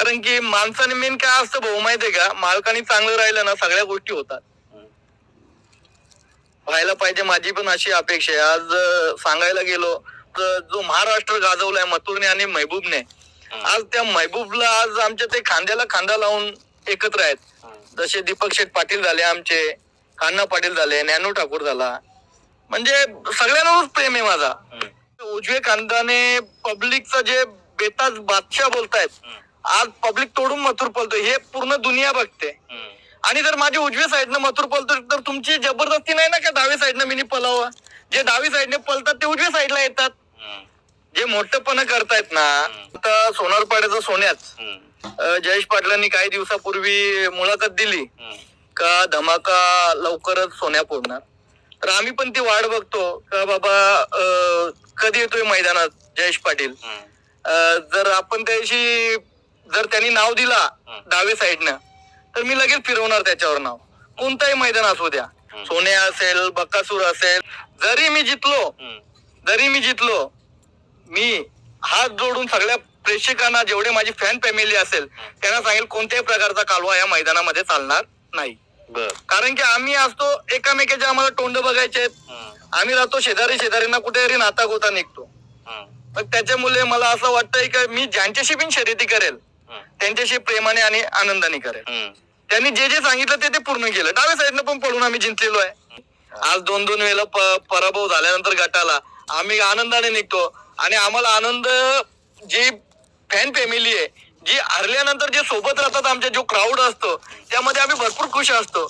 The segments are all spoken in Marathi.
कारण की माणसाने मेन काय असतं भाऊ माहितीये का? मालकाने चांगलं राहिलं ना सगळ्या गोष्टी होतात. व्हायला पाहिजे माझी पण अशी अपेक्षा आहे. आज सांगायला गेलो तर जो महाराष्ट्र गाजवलाय मथुरने आणि महबूबने आज त्या महबूबला आज आमच्या ते खांद्याला खांदा लावून एकत्र आहेत. जसे दीपक शेठ पाटील झाले आमचे कान्हा पाटील झाले ज्ञानू ठाकूर झाला. म्हणजे सगळ्यांवरच प्रेम आहे माझा. उजवे खानदाने पब्लिकचं जे बेताज बादशाह बोलतायत आज पब्लिक तोडून मथुर पळतोय. हे पूर्ण दुनिया बघते. आणि जर माझ्या उजव्या साईडनं मथुर पळतो तर तुमची जबरदस्ती नाही ना का डाव्या साईडनं मिनी पळावं जे डावी साईडने पळतात ते उजव्या साईडला येतात. जे मोठेपणा करतायत ना आता सोनारपाड्याचा सोन्याच. जयेश पाटलांनी काही दिवसापूर्वी मुलाखत दिली का धमाका लवकरच सोन्या फोडणार. तर आम्ही पण ती वाट बघतो का बाबा कधी येतोय मैदानात जयेश पाटील? जर आपण त्याशी जर त्यांनी नाव दिला डावे साईडनं तर मी लगेच फिरवणार त्याच्यावर नाव. कोणताही मैदान असू द्या. सोन्या असेल बकासूर असेल जरी मी जितलो जरी मी जितलो मी हात जोडून सगळ्या प्रेक्षकांना जेवढे माझी फॅन फॅमिली असेल त्यांना सांगेल कोणत्याही प्रकारचा कालवा या मैदानामध्ये चालणार नाही. कारण की आम्ही असतो एकामेकाचे आम्हाला तोंड बघायचे. आम्ही राहतो शेजारी शेजारीना कुठेतरी नाता गोता निघतो त्याच्यामुळे मला असं वाटतंय की मी ज्यांच्याशी पण शर्यती करेल त्यांच्याशी प्रेमाने आणि आनंदाने करेल. त्यांनी जे जे सांगितलं ते ते पूर्ण केलं. डाव्या साईडनं पण पळून आम्ही जिंकलेलो आहे. आज दोन दोन वेळेला पराभव झाल्यानंतर गटाला आम्ही आनंदाने निघतो आणि आम्हाला आनंद जी फॅन फॅमिली आहे जी हरल्यानंतर जे सोबत राहतात आमच्या जो क्राऊड असतो त्यामध्ये आम्ही भरपूर खुश असतो.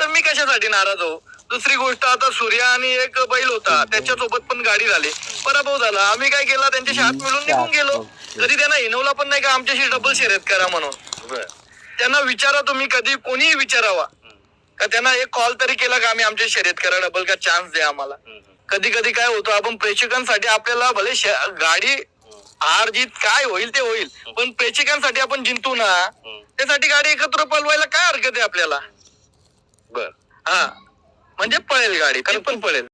तर मी कशासाठी नाराज हो दुसरी गोष्ट आता सूर्या आणि एक बैल होता. त्याच्यासोबत पण गाडी झाली. पराभव झाला. आम्ही काय केला? त्यांच्याशी हात मिळून निघून गेलो. कधी त्यांना हिनवला पण नाही का आमच्याशी डबल शर्यत करा म्हणून. त्यांना विचारा तुम्ही कधी कोणीही विचारावा. का त्यांना एक कॉल तरी केला का आम्ही आमच्या शर्यत करा? डबल का चान्स द्या आम्हाला. कधी कधी काय होतं आपण प्रेक्षकांसाठी आपल्याला भले गाडी हार जीत काय होईल ते होईल. पण प्रेक्षकांसाठी आपण जिंकतो ना. त्यासाठी गाडी एकत्र पळवायला काय हरकत आहे आपल्याला? बर. हा. म्हणजे पळेल गाडी पण पळेल